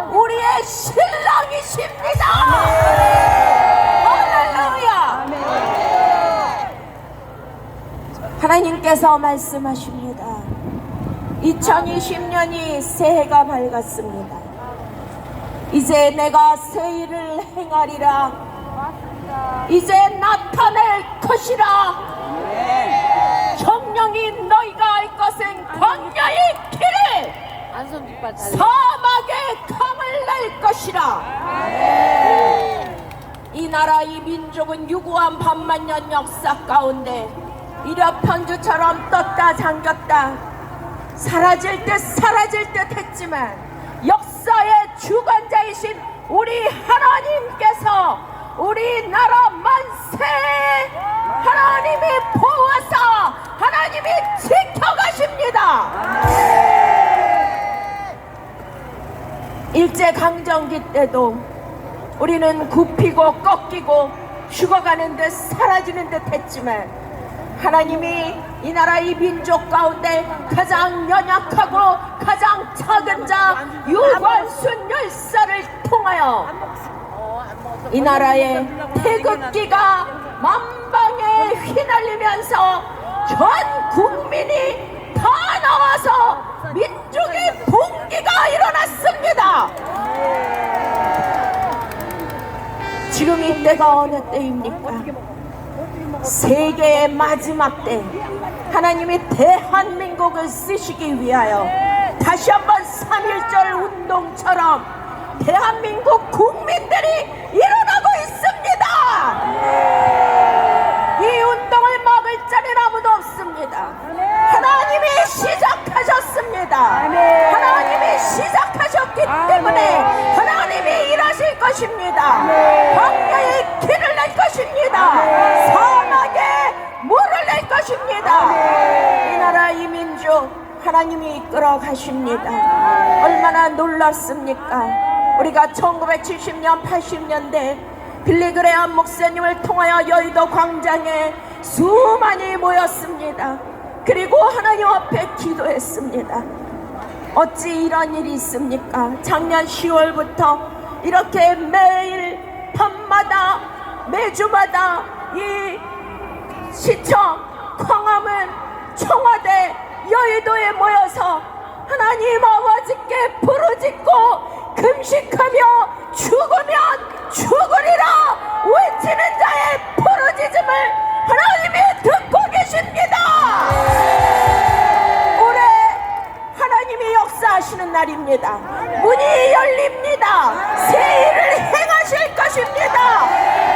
우리의 신랑이십니다. 할렐루야. 하나님께서 말씀하십니다. 2020년이 새해가 밝았습니다. 이제 내가 새 일을 행하리라. 이제 나타낼 것이라. 성령이 너희가 알 것은 광야의 길을 사막의 것이라. 이 나라 이 민족은 유구한 반만년 역사 가운데 이력 편주처럼 떴다 잠겼다. 사라질 듯 사라질 듯 했지만 역사의 주관자이신 우리 하나님께서 우리 나라 만세! 하나님이 보호하사! 하나님이 지켜 일제 강점기 때도 우리는 굽히고 꺾이고 죽어가는 듯 사라지는 듯 했지만 하나님이 이 나라 이 민족 가운데 가장 연약하고 가장 작은 자 유관순 열사를 통하여 이 나라의 태극기가 만방에 휘날리면서 전 국민이 다 나와서 민족의 봉기가 일어났습니다. 지금 이 때가 어느 때입니까? 세계의 마지막 때 하나님이 대한민국을 쓰시기 위하여 다시 한번 3.1절 운동처럼 대한민국 국민들이 일어나고 있습니다. 이 운동을 막을 자는 아무도 없습니다. 하나님이 시작하셨습니다. 하나님이 시작하셨기 때문에 하나님이 일하실 것입니다. 것입니다. 사막에 물을 낼 것입니다. 이 나라 이 민족 하나님이 이끌어 가십니다. 얼마나 놀랍습니까? 우리가 1970년 80년대 빌리그레암 목사님을 통하여 여의도 광장에 수많이 모였습니다. 그리고 하나님 앞에 기도했습니다. 어찌 이런 일이 있습니까? 작년 10월부터 이렇게 매일 밤마다 매주마다 이 시청 광화문 청와대 여의도에 모여서 하나님 아버지께 부르짖고 금식하며 죽으면 죽으리라 외치는 자의 부르짖음을 하나님이 듣고 계십니다. 올해 하나님이 역사하시는 날입니다. 문이 열립니다. 새 일을 행 하실 것입니다.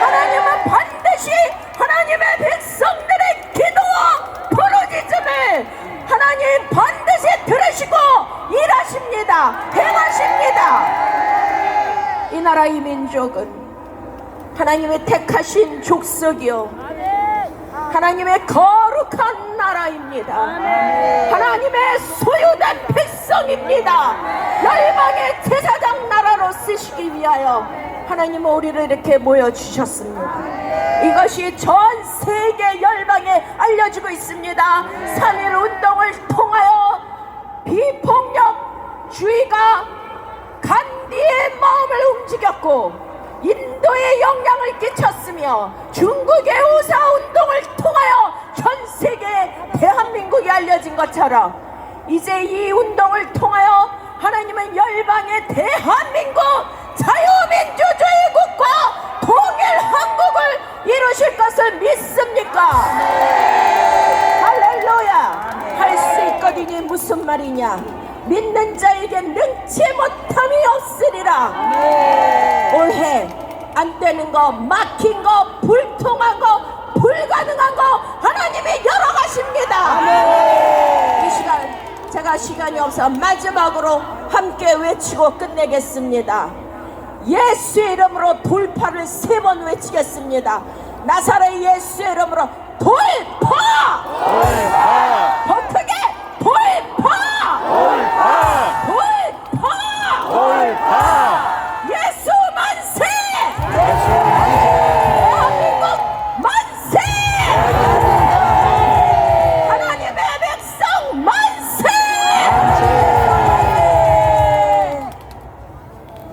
하나님은 반드시 하나님의 백성들의 기도와 부르짖음을 하나님 반드시 들으시고 일하십니다. 행하십니다. 이 나라 이 민족은 하나님의 택하신 족속이요. 하나님의 거룩한 나라입니다. 하나님의 소유된 백성입니다. 열방의 제사장 나라로 쓰시기 위하여 하나님은 우리를 이렇게 모여주셨습니다. 이것이 전 세계 열방에 알려지고 있습니다. 3.1 운동을 통하여 비폭력주의가 간디의 마음을 움직였고 인도에 영향을 끼쳤으며 중국의 우사 운동을 통하여 전 세계에 대한민국이 알려진 것처럼 이제 이 운동을 통하여 하나님은 열방의 대한민국 자유 민주주의 국가 통일 한국을 이루실 것을 믿습니까? 할렐루야. 할수 있거든요. 무슨 말이냐. 믿는 자에게 능치 못함이 없으리라. 올해 안 되는 거 막힌 거 불통한 거 불가능한 거 하나님이 열어가십니다. 이 시간 제가 시간이 없어 마지막으로 함께 외치고 끝내겠습니다 예수의 이름으로 돌파를 세 번 외치겠습니다 나사렛 예수의 이름으로 돌파! 돌파!